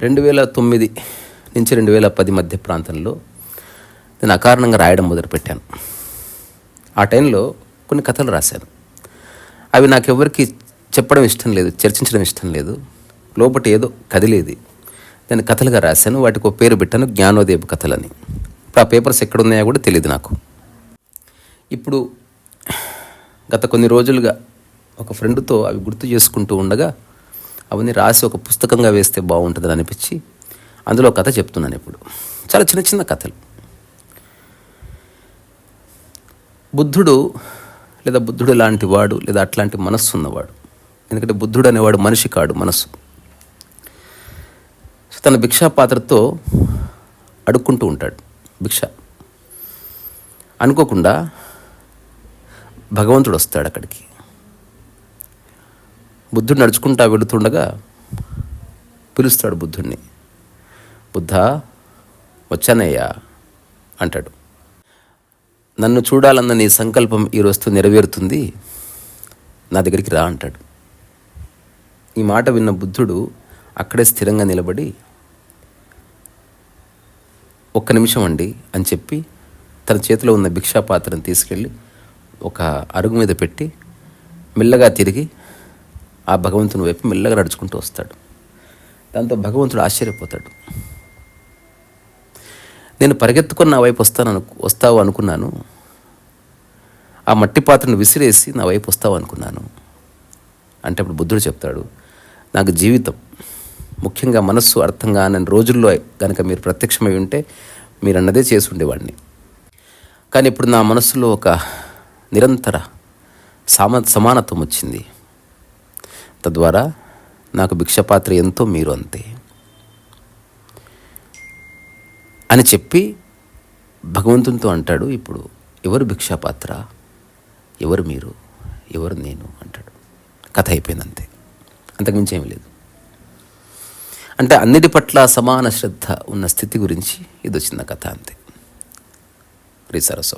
రెండు వేల తొమ్మిది నుంచి రెండు వేల పది మధ్య ప్రాంతంలో నేను అకారణంగా రాయడం మొదలుపెట్టాను. ఆ టైంలో కొన్ని కథలు రాశాను. అవి నాకెవ్వరికి చెప్పడం ఇష్టం లేదు చర్చించడం ఇష్టం లేదు. లోపట ఏదో కదిలేది. నేను కథలుగా రాశాను. వాటికి ఒక పేరు పెట్టాను జ్ఞానోదయపు కథలని. ఇప్పుడు ఆ పేపర్స్ ఎక్కడున్నాయో కూడా తెలియదు నాకు. ఇప్పుడు గత కొన్ని రోజులుగా ఒక ఫ్రెండ్తో అవి గుర్తు చేసుకుంటూ ఉండగా అవన్నీ రాసి ఒక పుస్తకంగా వేస్తే బాగుంటుందని అనిపించి అందులో కథ చెప్తున్నాను ఇప్పుడు. చాలా చిన్న చిన్న కథలు. బుద్ధుడు లేదా బుద్ధుడు లాంటి వాడు లేదా అట్లాంటి మనస్సు ఉన్నవాడు. ఎందుకంటే బుద్ధుడు అనేవాడు మనిషి కాడు మనస్సు. తన భిక్షా పాత్రతో అడుక్కుంటూ ఉంటాడు. భిక్ష. అనుకోకుండా భగవంతుడు వస్తాడు అక్కడికి. బుద్ధుడు నడుచుకుంటా వెళుతుండగా పిలుస్తాడు బుద్ధుడిని బుద్ధ వచ్చానయ్యా అంటాడు. నన్ను చూడాలన్న నీ సంకల్పం ఈ నెరవేరుతుంది. నా దగ్గరికి రా అంటాడు. ఈ మాట విన్న బుద్ధుడు అక్కడే స్థిరంగా నిలబడి ఒక్క నిమిషం అండి అని చెప్పి తన చేతిలో ఉన్న భిక్షా పాత్రను తీసుకెళ్ళి ఒక అరుగు మీద పెట్టి మెల్లగా తిరిగి ఆ భగవంతుని వైపు మెల్లగా నడుచుకుంటూ వస్తాడు. దాంతో భగవంతుడు ఆశ్చర్యపోతాడు. నేను పరిగెత్తుకొని నా వైపు వస్తాను వస్తావు అనుకున్నాను. ఆ మట్టి పాత్రను విసిరేసి నా వైపు వస్తావు అనుకున్నాను. అంటే అప్పుడు బుద్ధుడు చెప్తాడు నాకు జీవితం ముఖ్యంగా మనస్సు అర్థం అనని రోజుల్లో కనుక మీరు ప్రత్యక్షమై ఉంటే మీరు అన్నదే చేసి ఉండేవాడిని కానీ ఇప్పుడు నా మనస్సులో ఒక నిరంతర సామ సమానత్వం వచ్చింది. తద్వారా నాకు భిక్షపాత్ర ఎంతో మీరు అంతే. అని చెప్పి భగవంతునితో అంటాడు ఇప్పుడు ఎవరు భిక్షాపాత్ర? ఎవరు మీరు? ఎవరు నేను? అంటాడు. కథ అయిపోయింది అంతే అంతకుమించి ఏమీ లేదు. అంటే అన్నిటి పట్ల సమాన శ్రద్ధ ఉన్న స్థితి గురించి ఇది వచ్చిన కథ అంతే. రీసారస్